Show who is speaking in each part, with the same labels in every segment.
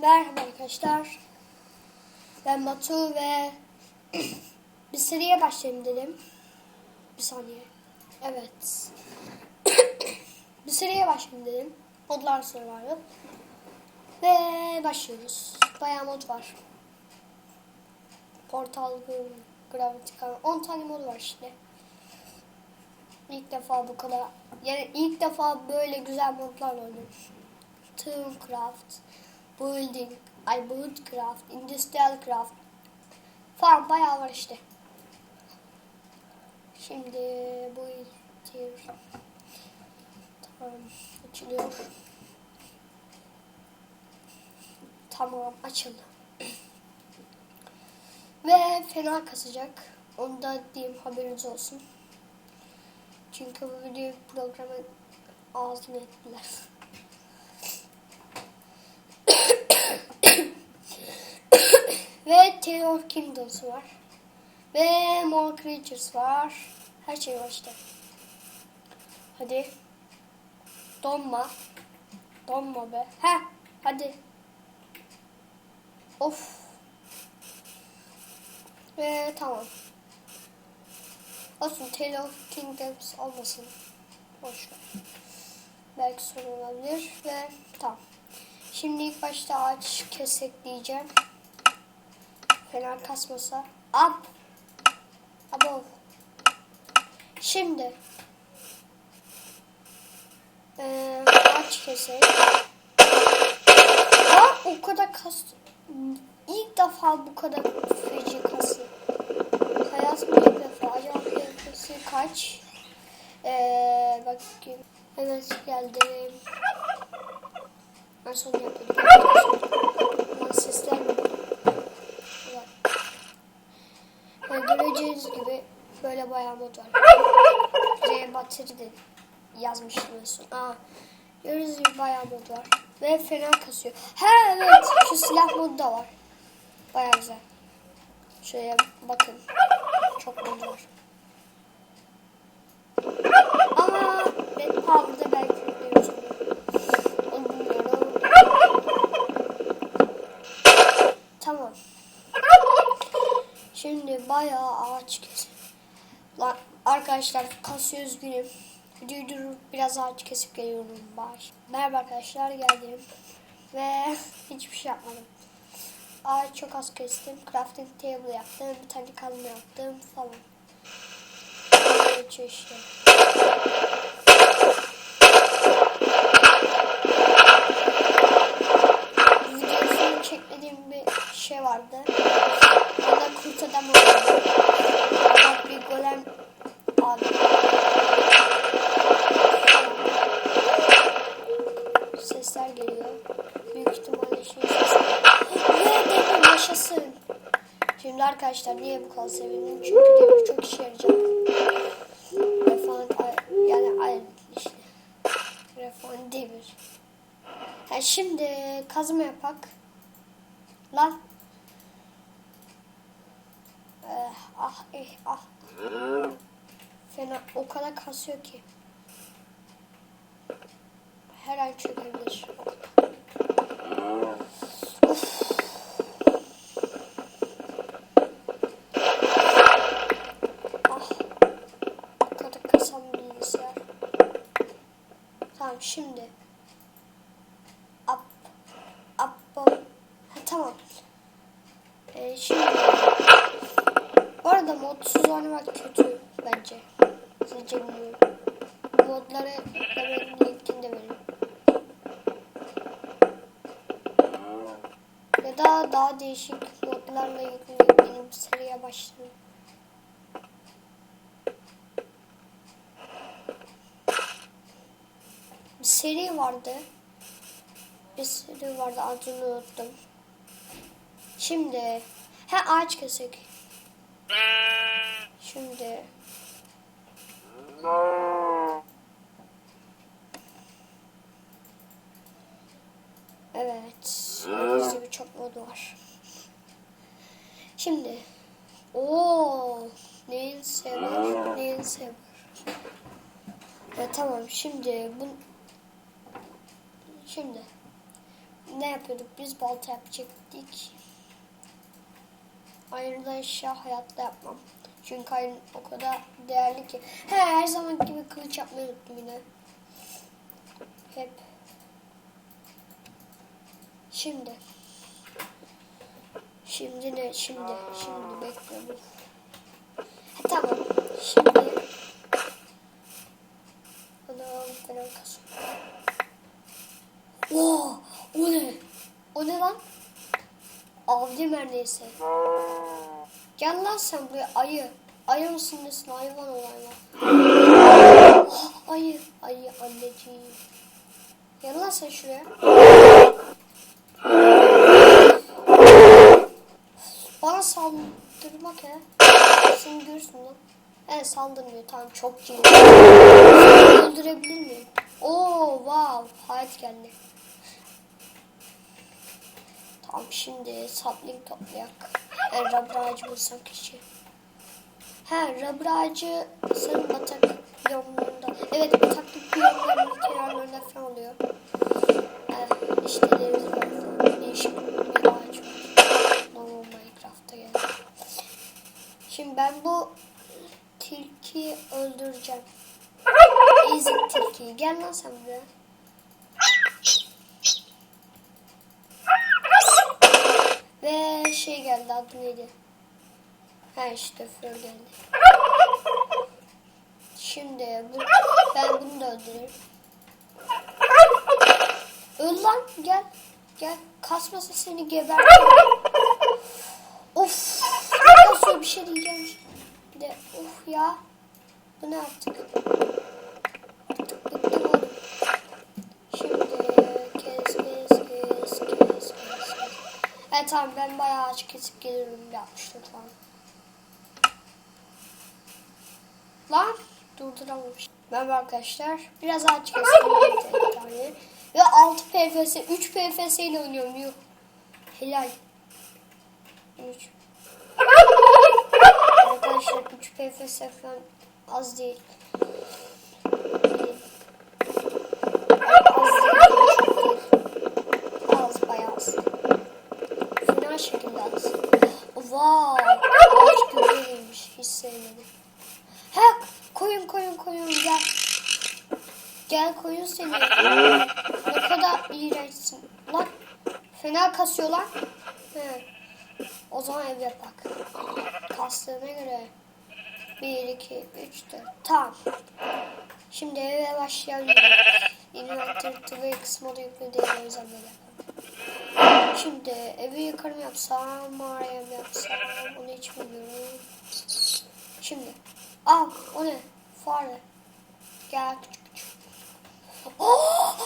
Speaker 1: Merhaba arkadaşlar. Ben Batu ve bir seriye başlayayım dedim. Bir saniye. Evet. bir seriye başlayayım dedim. Modlar Survival. Ve başlıyoruz. Bayağı mod var. Portal, Gravity Car. 10 tane mod var işte. İlk defa bu kadar yani ilk defa böyle güzel modlar oynuyorum. Tooncraft, Building, I Buildcraft, Industrial Craft falan bayağı var işte. Şimdi bu tier tamam açılıyor. Tamam açıldı. Ve fena kasacak. Onu da diyeyim haberiniz olsun. Çünkü bu video programın ağzını ettiler. Ve Tale of Kingdoms var. Ve More Creatures var. Her şey var işte. Hadi. Donma. Donma be. Ha, hadi. Of. Ve tamam. Olsun Tale of Kingdoms olmasın. Boş ver. Belki sorun olabilir ve tamam. Şimdi ilk başta ağaç kesek diyeceğim. Fena kasmasa. Up. Above. Şimdi. Ee, ağaç kesek. Aa, o kadar kas. İlk defa bu kadar feci kası. Hayatımda ilk defa. Acaba fiyatı kaç? Ee, bakayım. Evet geldim. En son yapıyorduk. Ama sesler mi? Evet. Yani göreceğiniz gibi böyle bayağı mod var. R bateri de yazmıştım en son. Aa, gördüğünüz gibi bayağı mod var. Ve fena kasıyor. Ha evet şu silah modu da var. Bayağı güzel. Şöyle bakın. Çok mod var. Ama Red Power'da belki. Onu bilmiyorum. Tamam. Şimdi bayağı ağaç. Lan arkadaşlar kasıyor üzgünüm. Videoyu biraz ağaç kesip geliyorum. Baş. Merhaba arkadaşlar geldim. Ve hiçbir şey yapmadım. Ağaç çok az kestim. Crafting table yaptım. Bir tane kazma yaptım falan. Geçiyor. Videosunu çekmediğim bir şey vardı. Orada kurt adam oldu. Bak bir golem abi. Sesler geliyor. Büyük ihtimalle şey sesi. Ve demir yaşasın. Şimdi arkadaşlar niye bu kadar sevindim? Çünkü demir çok işe yarayacak. Refan yani ayrı işte. Refan demir. Ha şimdi kazma yapak. Lan. Eh, ah eh ah. Fena o kadar kasıyor ki. Her an çökebilir. O kadar. Of. Ah. O kadar kasan bilgisayar. Tamam şimdi. Up. Up. up. Ha, tamam. Ee, şimdi. Arada modsuz oynamak kötü bence. Sizce bilmiyorum. Modları da benim linkini de veririm. Ya da daha değişik modlarla yükleyip benim seriye başlayayım. Bir seri vardı. Bir seri vardı adını unuttum. Şimdi ha ağaç kesek. Şimdi evet. Gördüğünüz gibi çok mod var. Şimdi o neyin sever neyin sever. Ya tamam şimdi bu şimdi ne yapıyorduk? Biz balta yapacaktık. Ayrıca eşya hayatta yapmam. Çünkü ayrı o kadar değerli ki. He, her zaman gibi kılıç yapmayı unuttum yine. Hep. Şimdi. Şimdi ne? Şimdi. Şimdi bekliyorum. Ha, tamam. Şimdi. Ana falan kasıyor. Oo, o ne? O ne lan? Neredeyse. Gel lan sen buraya ayı. Ayı mısın nesin hayvan olayla. Ayı. Ayı anneciğim. Gel lan sen şuraya. Bana saldırmak he. Sen görürsün lan. Evet saldırmıyor tamam çok cimri. Seni öldürebilir miyim? Oo wow hayat geldi. Tamam şimdi sapling toplayak. Yani rubber ağacı bulsam kişi. He rubber ağacı senin batak biyomlarında. Evet bataklık biyomlarının kenarlarında falan oluyor. Ee, işte deniz var. Değişik bir ağaç var. Normal Minecraft'ta yani. Şimdi ben bu tilkiyi öldüreceğim. Ezik tilkiyi. Gel lan sen buraya. Ve şey geldi adı neydi? Ha işte Föl geldi. Şimdi bu, ben bunu da öldürürüm. Öl lan gel. Gel. Kasmasa seni gebertirim. of. Sonra bir şey diyeceğim. De of ya. Bu ne? Artık tamam ben bayağı ağaç kesip gelirim yapmıştım falan. Lan durduramamış. Merhaba arkadaşlar. Biraz ağaç kestim bir tane. Ve 6 PFS, 3 PFS ile oynuyorum. Yuh. Helal. 3. Arkadaşlar 3 PFS falan Az değil, çok değil. Az, bayağı az. Az. Wow, ağaç güzelmiş. Hiç. He, koyun koyun koyun gel. Gel koyun seni. ne kadar iğrençsin. Lan fena kasıyor lan. He. O zaman ev yapak. Kastığına göre. 1, 2, 3, 4. Tamam. Şimdi eve başlayalım. Inventor Twix modu yüklü değil o. Şimdi evi yukarı mı yapsam, mağaraya mı yapsam onu hiç bilmiyorum. Şimdi al o ne? Fare. Gel küçük küçük. Oh!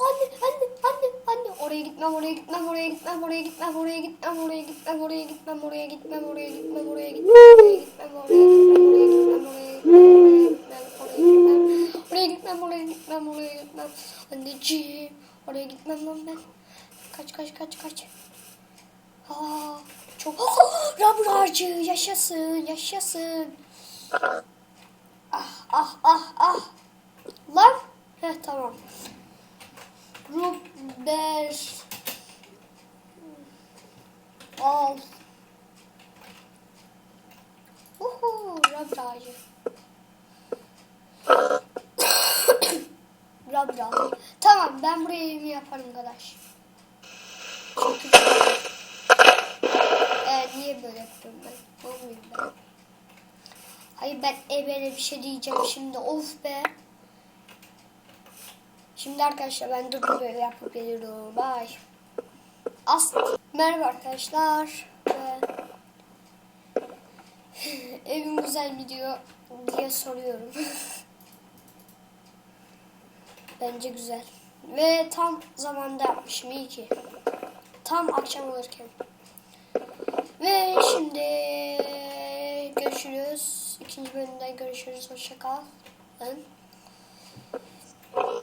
Speaker 1: Anne anne anne anne oraya gitmem oraya gitmem oraya gitmem oraya gitmem oraya gitmem oraya gitmem oraya gitmem oraya gitmem oraya gitmem oraya gitmem oraya gitmem oraya gitmem oraya gitmem oraya gitmem oraya gitmem oraya gitmem oraya gitmem anneciğim oraya gitmem lan ben kaç kaç kaç kaç. Aa, çok oh, rubber yaşasın yaşasın. Ah ah ah ah. Lan? Heh tamam. Rubber al. Uhu, rubber ağacı rubber tamam ben buraya yaparım arkadaş çünkü Evet niye böyle yapıyorum ben? Olmayayım ben. Hayır ben ebele bir şey diyeceğim şimdi. Of be. Şimdi arkadaşlar ben de böyle yapıp geliyorum. Bye. Aslı. Merhaba arkadaşlar. Ve evim güzel mi diyor diye soruyorum. Bence güzel. Ve tam zamanda yapmışım iyi ki. Tam akşam olurken. Ve şimdi görüşürüz. İkinci bölümde görüşürüz. Hoşça kalın.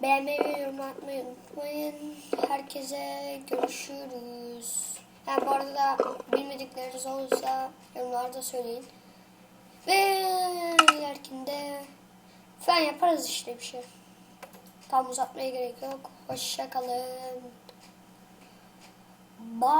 Speaker 1: Beğenmeyi ve yorum atmayı unutmayın. Herkese görüşürüz. Yani bu arada bilmedikleriniz olursa yorumlarda söyleyin. Ve ilerikinde falan yaparız işte bir şey. Tam uzatmaya gerek yok. Hoşça kalın. Bye.